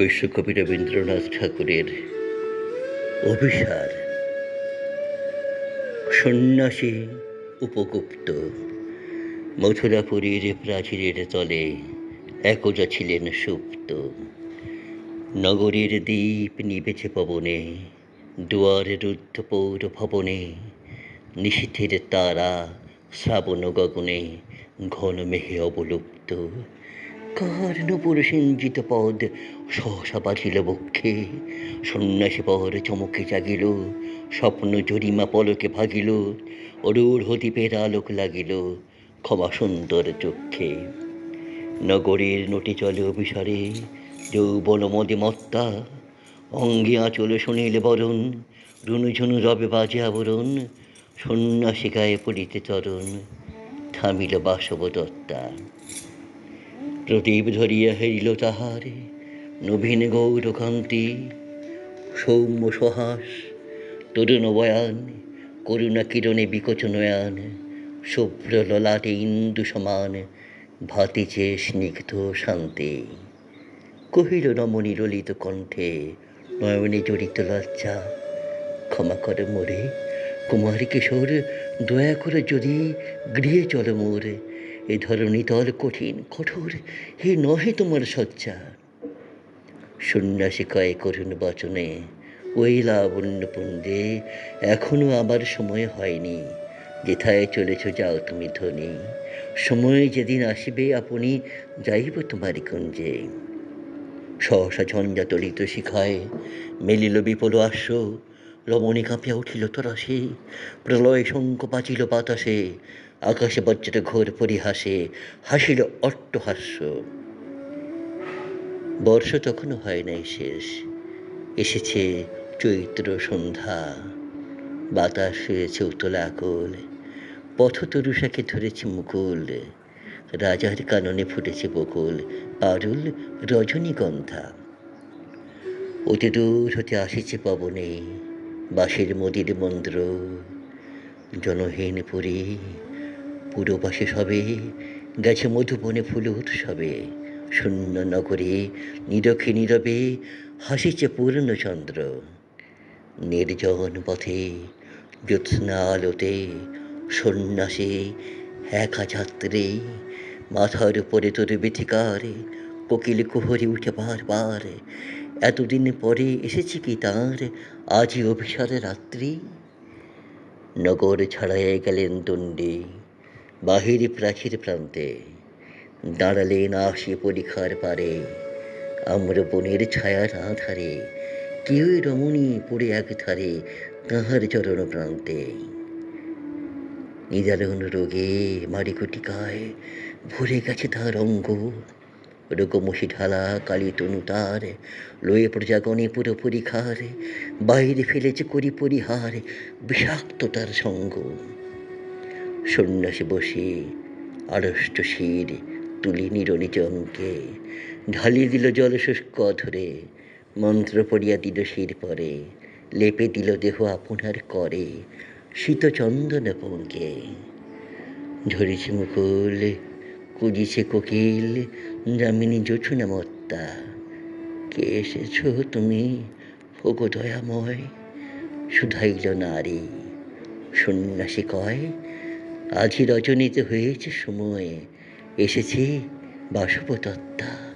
বিশ্বকবি রবীন্দ্রনাথ ঠাকুরের অভিসার। সন্ন্যাসী উপগুপ্ত, মথুরাপুরীর প্রাচীরের তলে একজা ছিলেন সুপ্ত। নগরীর দ্বীপ নিবেছে পবনে, দুয়ারে রুদ্ধ পৌর ভবনে নিশীথের তারা শ্রাবণ গগনে ঘন মেঘে অবলুপ্ত। কার নপুর সিঞ্জিত পদ? সহসা বাজিল বক্ষে। সন্ন্যাসী পর চমকে জাগিল। স্বপ্ন জরিমা পলকে ভাগিল। অরুর হতিপের আলোক লাগিল ক্ষমা সুন্দর চক্ষে। নগরের নটি চলে অভিসারে যৌবন মদে মত্তা। অঙ্গে আঁচলে শুনিল বরণ রুনু ঝুনু রবে বাজে আবরণ। সন্ন্যাসী গায়ে পড়িতে চরণ, থামিল বাসব দত্তা প্রদীপ ধরিয়া হেরিল তাহারে, নবীন গৌরকান্তি সৌম্য সহাস, তরুণ বয়ান, করুণা কিরণে বিকচ নয়ান, শুভ্র ললাটে ইন্দু সমান ভাতিছে স্নিগ্ধ শান্তি। কহিল রমণী ললিত কণ্ঠে, নয়নে জড়িত লজ্জা, ক্ষমা করে মোরে কুমার কিশোর দয়া করে যদি গৃহে চলো মোর এ ধরনী তল কঠিন, কঠোর, হে নহে তোমার সজ্জা সন্ন্যাসী কয় করুণ বচনে, ওই লাবণ্য পুঞ্জে এখনও আমার সময় হয়নি। যেথায় চলেছ যাও তুমি ধনী, সময় যেদিন আসিবে আপনি যাইব তোমার কুঞ্জে। সহসা ঝঞ্ঝা তলিত শিখায়, মেলিল বিপল আশ্ব, রমণী কাঁপিয়া উঠিল তরাশে, প্রলয় শঙ্খ পাচিল বাতাসে আকাশে বজ্রের ঘোর পরিহাসে হাসিল অট্টহাস্য বর্ষ তখনও হয় নাই শেষ। এসেছে চৈত্র সন্ধ্যা। বাতাস হয়েছে উতলা আকল। পথ তরুষাকে ধরেছে মুকুল। রাজার কাননে ফুটেছে বকুল। পারুল রজনীগন্ধা। অতি দূর হতে আসিছে পবনে বাঁশের মদির মন্দ্র জনহীন পুরী পুরোপাশে সবে, গেছে মধুবনে ফুল উৎসবে, শূন্য নগরে, নিরখে নীরবে হাসিছে পূর্ণচন্দ্র নির্জন পথে, জ্যোৎস্না আলোতে, সন্ন্যাসী, একা ছাত্রে, মাথার উপরে তোর ব্যথিকার কোকিল কুহরি উঠে বারবার, এতদিন পরে এসেছে কি তাঁর, আজই অভিসার রাত্রি? নগর ছাড়াইয়া গেলেন দণ্ডে বাহির প্রাচীর প্রান্তে দাঁড়ালেন আসি পরীক্ষার পারে, আম্র বনের ছায়ার আধারে কেউই রমণী পড়ে এক ধারে তাহার চরণ প্রান্তে। নিদারুণ রোগে মারিকুটিকায় ভরে গেছে তার অঙ্গ। রোগমসি ঢালা কালী তনু তার, লয়ে প্রজাগণে পুরো পরীক্ষার বাইরে ফেলেছে করি পরিহার, বিষাক্ত তার সঙ্গ। সন্ন্যাসী বসে আড়ষ্ট শির তুলি নিরণিজ অঙ্কে ঢালিয়ে দিল জল শুষ্ক ধরে মন্ত্র পড়িয়া দিল শির পরে, লেপে দিল দেহ আপনার করে, শীত চন্দন পঙ্কে। ঝরিছে মুকুল কুজিছে কোকিল, যামিনী জোছুনা মত্তা, কে এসেছ তুমি, ভোগ দয়াময়? শুধাইল নারী, সন্ন্যাসী কয় আজই রজনীতে হয়েছে সময়ে এসেছে বাসবদত্তা